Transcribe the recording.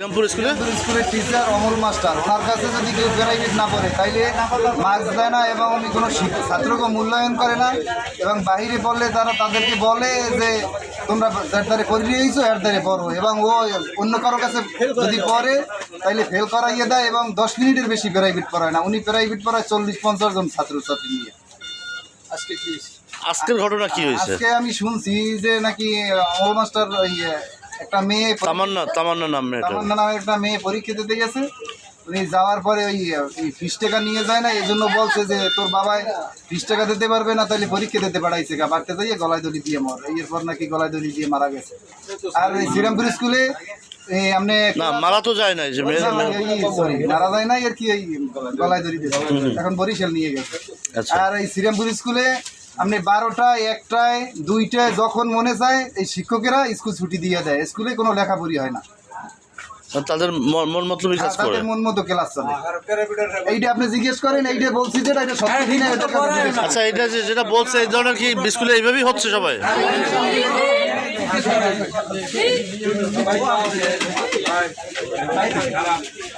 রামপুর স্কুলে? স্কুলের teacher Amal master. ওনার কাছে যদি কেউ প্রাইভেট না পড়ে তাইলে মার্কস দেয় না এবং উনি কোনো ছাত্রকে মূল্যায়ন করে না এবং বাইরে পড়লে তারা তাদেরকে বলে যে তোমরা যার দ্বারে করে এর দ্বারে পড়ো। এবং ও অন্য কারও কাছে যদি পড়ে তাইলে ফেল করাইয়ে দেয় এবং দশ মিনিটের বেশি প্রাইভেট পড়ায় না। উনি প্রাইভেট পড়ায় চল্লিশ পঞ্চাশ জন ছাত্রছাত্রী নিয়ে। আজকে কি আজকের ঘটনা কি হয়েছে? আজকে আমি শুনছি যে নাকি অমল মাস্টার ওই একটা মেয়ে তামান্না তামান্না নাম তামান্না নামে একটা মেয়ে পরীক্ষা দিতে গেছে। উনি যাওয়ার পরে ওই ফিস টাকা নিয়ে যায় না এই জন্য বলছে যে তোর বাবাই ফিস টাকা দিতে পারবে না তাহলে পরীক্ষা দিতে পাঠাইছে গা বাড়তে যাইয়ে গলায় দড়ি দিয়ে মর। এরপর নাকি গলায় দড়ি দিয়ে মারা গেছে। আর এই শ্রীরামপুর স্কুলে মারা তো যায় না মারা যায় নাই আর কি গলায় দড়ি দিয়ে। এখন বরিশাল নিয়ে গেছে। আচ্ছা। আর এই শ্রীরামপুর স্কুলে আপনি বারোটায় একটায় দুইটায় যখন মনে চায় এই শিক্ষকেরা স্কুল ছুটি দিয়ে দেয়। স্কুলে কোনো লেখাপড়ি হয় না। তাদের মন মতলবই কাজ করে। তাদের মন মতো ক্লাস চলে। এইটা আপনি জিজ্ঞেস করেন এইটা বলছি যেটা এটা সত্যি কাছে জিজ্ঞেস করেন। আচ্ছা এটা যে যেটা বলছে এই ধরনের কি স্কুলে এইভাবেই হচ্ছে সবাই?